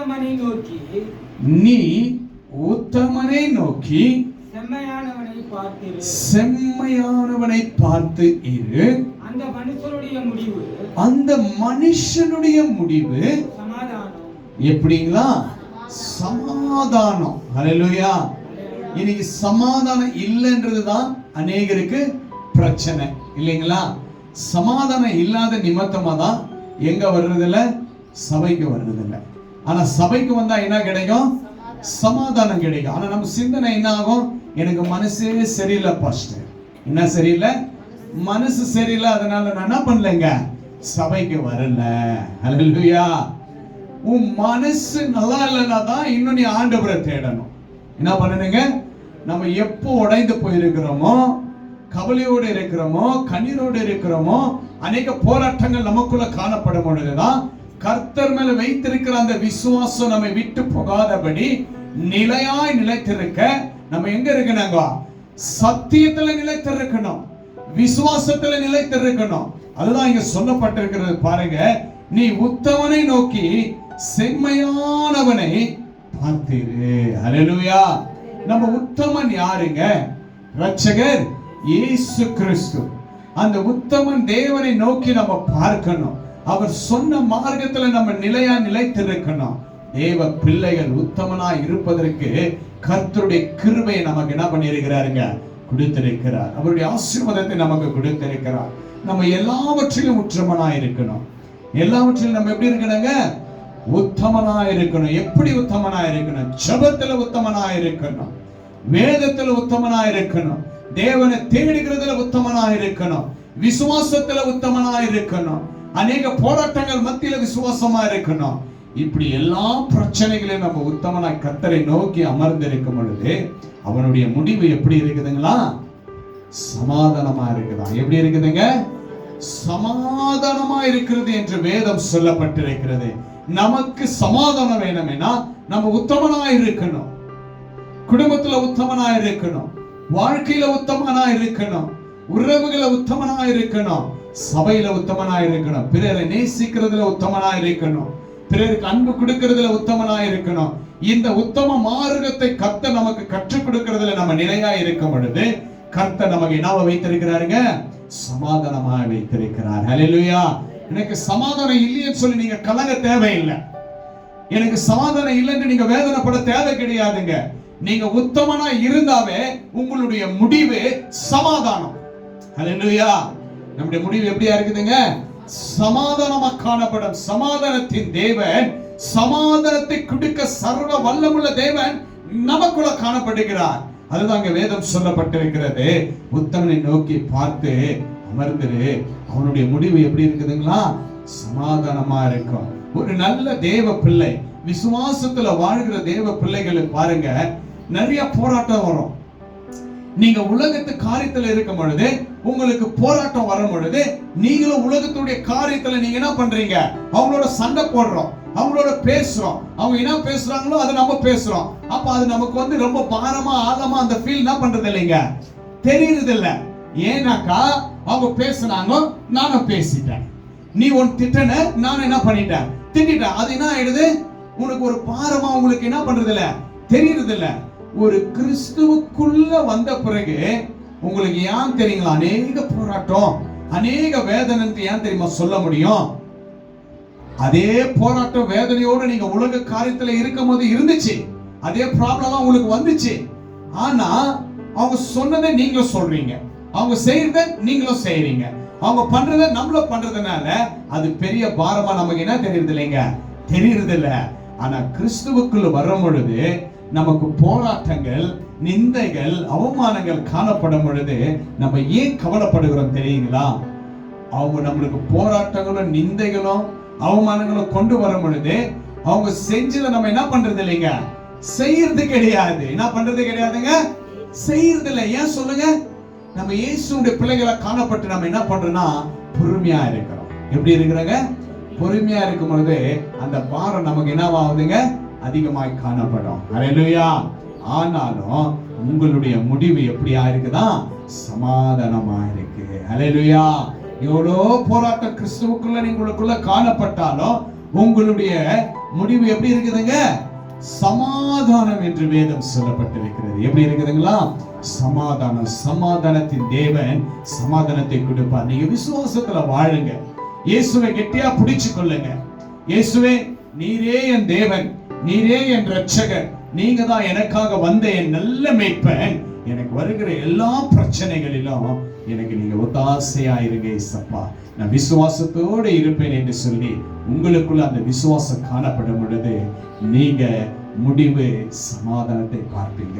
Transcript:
உத்தமனை நோக்கி நீ உத்தமனை நோக்கி செம்மையானவனை பார்த்திரு. செம்மையானவனை பார்த்து இரு. அந்த மனுஷனுடைய முடிவு அந்த மனுஷனுடைய முடிவு சமாதானம். எப்படிங்களா? சமாதானம். ஹalleluya. இன்னைக்கு சமாதானம் இல்லைன்றது தான் அநேகருக்கு பிரச்சனை. இல்லைங்களா? சமாதானம் இல்லாத நிமித்தமா தான் எங்க வர்றதில்ல? சபைக்கு வர்றதில்ல. ஆனா சபைக்கு வந்தா என்ன கிடைக்கும்? சமாதானம் கிடைக்கும். ஆனா நம்ம சிந்தனை என்ன ஆகும்? எனக்கு மனசே சரியில்லை பாஸ்டர் என்ன சரியில்லை? மனசு சரியில்லை அதனால நான் என்ன பண்ணலைங்க? சபைக்கு வரல. ஹalleluya உன் மனசு நல்லா இல்லைன்னா தான் இன்னும் நீ ஆண்டவரை தேடணும். என்ன பண்ணணுங்க? நம்ம எப்போ உடைந்து போயிருக்கிறோமோ கவலையோடு இருக்கிறோமோ கண்ணீரோடு இருக்கிறோமோ அநேக போராட்டங்கள் நமக்குள்ள காணப்படும் பொழுதுதான் கர்த்தர் மேல வைத்திருக்கிற அந்த விசுவாசம் நம்மை விட்டு போகாதபடி நிலையாய் நிலைத்திருக்க நம்ம எங்க இருக்கணுங்க சத்தியத்துல நிலைத்திருக்கணும். விசுவாசத்துல நிலைத்திருக்கணும். அதுதான் இங்க சொல்லப்பட்டிருக்கிறது பாருங்க. நீ உத்தவனை நோக்கி செம்மையானவனை பார்த்தீரு. ஹalleluya நம்ம உத்தமன் யாருங்க? ரட்சகர் இயேசு கிறிஸ்து. அந்த உத்தமன் தேவனை நோக்கி நம்ம பார்க்கணும். அவர் சொன்ன மார்க்கத்துல நம்ம நிலையா நிலைத்திருக்கணும். தேவ பிள்ளைகள் உத்தமனா இருப்பதற்கு கர்த்தருடைய கிருபையை நமக்கு என்ன பண்ணியிருக்கிறாருங்க? கொடுத்திருக்கிறார். அவருடைய ஆசீர்வாதத்தை நமக்கு கொடுத்திருக்கிறார். நம்ம எல்லாவற்றிலும் உற்றமனா இருக்கணும். எல்லாவற்றிலும் நம்ம எப்படி இருக்கணுங்க? உத்தமனா இருக்கணும். எப்படி உத்தமனா இருக்கணும்? ஜபத்துல உத்தமனா இருக்கணும். வேதத்துல உத்தமனா இருக்கணும். தேவனை தேடுகிறதுல உத்தமனா இருக்கணும். விசுவாசத்துல உத்தமனா இருக்கணும். அநேக போராட்டங்கள் மத்தியில விசுவாசமா இருக்கணும். இப்படி எல்லா பிரச்சனைகளையும் நம்ம உத்தமனா கத்தரை நோக்கி அமர்ந்திருக்கும் பொழுது அவனுடைய முடிவு எப்படி இருக்குதுங்களா? சமாதானமா இருக்குதா? எப்படி இருக்குதுங்க? சமாதானமா இருக்கிறது என்று வேதம் சொல்லப்பட்டிருக்கிறது. நமக்கு சமாதானம் வேணும்னா நம்ம உத்தமனா இருக்கணும். குடும்பத்துல உத்தமனா இருக்கணும். வாழ்க்கையில உத்தமனா இருக்கணும். உறவுகளை உத்தமனா இருக்கணும். சபையில உத்தமனா இருக்கணும். பிறரை நேசிக்கிறதுல உத்தமனா இருக்கணும். பிறருக்கு அன்பு கொடுக்கறதுல உத்தமனா இருக்கணும். இந்த உத்தம மார்க்கத்தை கத்த நமக்கு கற்றுக் கொடுக்கறதுல நம்ம நிலையா இருக்கும் பொழுது கர்த்த நமக்கு என்னவா வைத்திருக்கிறாருங்க? சமாதானமா வைத்திருக்கிறார். ஹலெலுயா எனக்கு சமாதானம் இல்லைன்னு சொல்லி நீங்க கலங்க தேவையில்லை. எனக்கு சமாதானம் இல்லைன்னு நீங்க வேதனைப்பட தேவை கிடையாதுங்க. நீங்க உத்தமனா இருந்தாவே உங்களுடைய முடிவு சமாதானம். ஹலெலுயா நம்முடைய முடிவு எப்படியா இருக்குதுங்க? சமாதானமா காணப்படும். சமாதானத்தின் தேவன் சமாதானத்தை கொடுக்க சர்வ வல்லமுள்ள தேவன் நமக்குள்ள காணப்படுகிறார். அதுதான் அங்க வேதம் சொல்லப்பட்டிருக்கிறது. உத்தமனை நோக்கி பார்த்து அமர்ந்திரு. அவனுடைய முடிவு எப்படி இருக்குதுங்களா? சமாதானமா இருக்கும். ஒரு நல்ல தேவ பிள்ளை விசுவாசத்துல வாழ்கிற தேவ பிள்ளைகளுக்கு பாருங்க நிறைய போராட்டம் வரும். நீங்க உலகத்து காரியத்துல இருக்கும் பொழுது உங்களுக்கு போராட்டம் வரும் பொழுது நீங்களும் உலகத்துடைய காரியத்துல நீங்க என்ன பண்றீங்க? அவங்களோட சண்டை போடுறோம். அவங்களோட பேசுறோம். அவங்க என்ன பேசுறாங்களோ அதை நம்ம பேசுறோம். அப்ப அது நமக்கு வந்து ரொம்ப பாரமா ஆழமா அந்த ஃபீல் என்ன பண்றது இல்லைங்க? தெரியுறது இல்ல. ஏன்னாக்கா அவங்க பேசுனாங்க நானும் பேசிட்டேன். நீ உன் திட்டன நான் என்ன பண்ணிட்டேன்? திட்டேன் அது என்ன ஆயிடுது? உனக்கு ஒரு பாரமா உங்களுக்கு என்ன பண்றது இல்ல? தெரியறது இல்லை. ஒரு கிறிஸ்துவுக்குள்ள வந்த பிறகு உங்களுக்கு ஏன் தெரியுங்களா? அநேக போராட்டம் அநேக வேதனைன்னு ஏன் தெரியுமா சொல்ல முடியும்? அதே போராட்டம் வேதனையோடு நீங்க உலக காரியத்துல இருக்கும் போது இருந்துச்சு. அதே ப்ராப்ளம் உங்களுக்கு வந்துச்சு. ஆனா அவங்க சொன்னதை நீங்களும் சொல்றீங்க. அவங்க செய்யறத நீங்களும் செய்யறீங்க. அவங்க பண்றத நம்மளும் பண்றதுனால அது பெரிய பாரமா நமக்கு என்ன தெரியுது இல்லைங்க தெரியறது இல்லை ஆனா கிறிஸ்துவுக்குள்ள வரும் பொழுது நமக்கு போராட்டங்கள் நிந்தைகள் அவமானங்கள் காணப்படும் பொழுது நம்ம ஏன் கவலைப்படுகிறோம் தெரியுங்களா? அவங்க நம்மளுக்கு போராட்டங்களும் நிந்தைகளும் அவமானங்களும் கொண்டு வரும் பொழுது அவங்க செஞ்சதை நம்ம என்ன பண்றது இல்லைங்க? செய்யறது கிடையாது. என்ன பண்றது கிடையாதுங்க? செய்யறது இல்லை. ஏன் சொல்லுங்க? நம்ம இயேசுடைய பிள்ளைகளை காணப்பட்டு நம்ம என்ன பண்றோம்னா பொறுமையா இருக்கிறோம். எப்படி இருக்கிறாங்க? பொறுமையா இருக்கும் பொழுது அந்த பாரம் நமக்கு என்னவாகுதுங்க? அதிகமாய் காணப்படும். ஹalleluya ஆனாலும் உங்களுடைய முடிவு எப்படியா இருக்குதா? சமாதானமா இருக்கு ஹalleluya எவ்வளோ போராட்டம் கிறிஸ்துவுக்குள்ள நீங்களுக்குள்ள காணப்பட்டாலும் உங்களுடைய முடிவு எப்படி இருக்குதுங்க? சமாதானம் என்று வேதம் சொல்லப்பட்டிருக்கிறது. எப்படி இருக்குதுங்களா? சமாதானம். சமாதானத்தின் தேவன் சமாதானத்தை கொடுப்பார். நீங்க விசுவாசத்துல வாழுங்க. இயேசுவை கெட்டியா பிடிச்சு கொள்ளுங்க இயேசுவே நீரே என் தேவன். நீரே என் ரட்சகர் நீங்க தான் எனக்காக வந்த என் நல்ல மேய்ப்பன் எனக்கு வருகிற எல்லா பிரச்சனைகளிலும் எனக்கு நீங்க ஒத்தாசையா இருங்க இசப்பா நான் விசுவாசத்தோடு இருப்பேன் என்று சொல்லி உங்களுக்குள்ள அந்த விசுவாசம் காணப்படும் பொழுது நீங்க முடிவு சமாதானத்தை பார்ப்பீங்க.